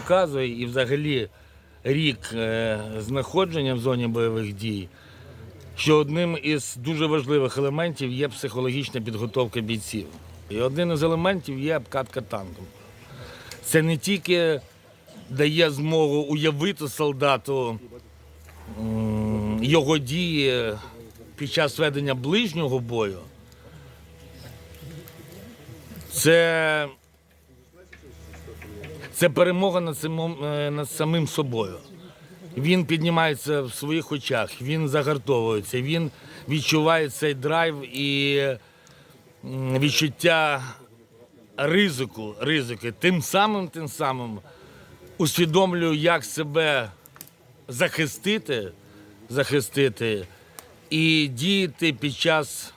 показує і взагалі рік е, знаходження в зоні бойових дій, що одним із дуже важливих елементів є психологічна підготовка бійців. І один із елементів є обкатка танком. Це не тільки дає змогу уявити солдату його дії під час ведення ближнього бою. Це, це перемога над, самим, е, над самим собою. Він піднімається в своїх очах, він загартовується, він відчуває цей драйв і відчуття ризику, ризики. Тим самим, тим самим усвідомлюю, як себе захистити, захистити і діяти під час,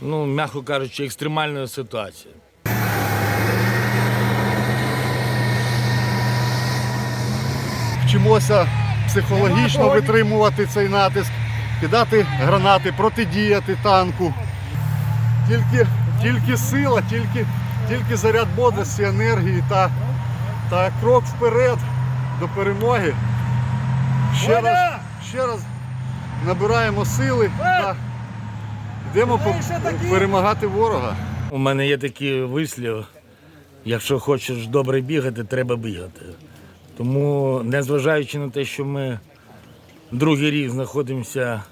ну, м'яко кажучи, екстремальної ситуації. Вчимося психологічно витримувати цей натиск, кидати гранати, протидіяти танку. Тільки, тільки сила, тільки, тільки заряд бодрості, енергії та, та крок вперед до перемоги. Ще раз, ще раз набираємо сили та йдемо перемагати ворога. У мене є такий вислів, якщо хочеш добре бігати, треба бігати. Тому, незважаючи на те, що ми другий рік знаходимося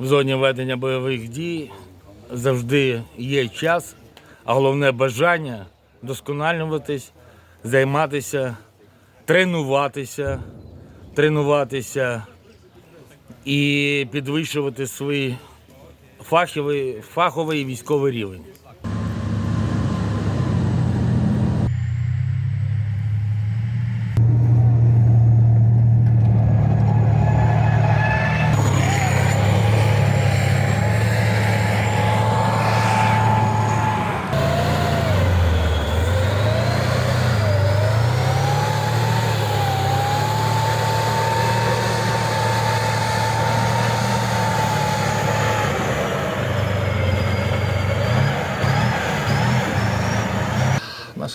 в зоні ведення бойових дій, завжди є час, а головне бажання досконалюватись, займатися, тренуватися, тренуватися і підвищувати свій фаховий, фаховий військовий рівень.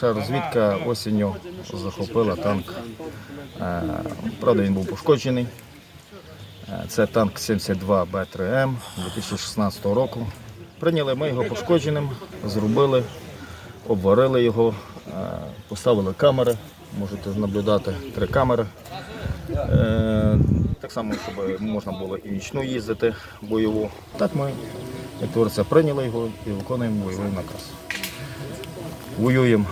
Наша розвідка осінню захопила танк. Е, Правда, він був пошкоджений. Е, Це танк 72 Б3М 2016 року. Прийняли ми його пошкодженим, зробили, обварили його, е, поставили камери. Можете наблюдати три камери. Так само, щоб можна було і нічну їздити бойову. Так ми, як говориться, прийняли його і виконуємо бойовий наказ. Воюємо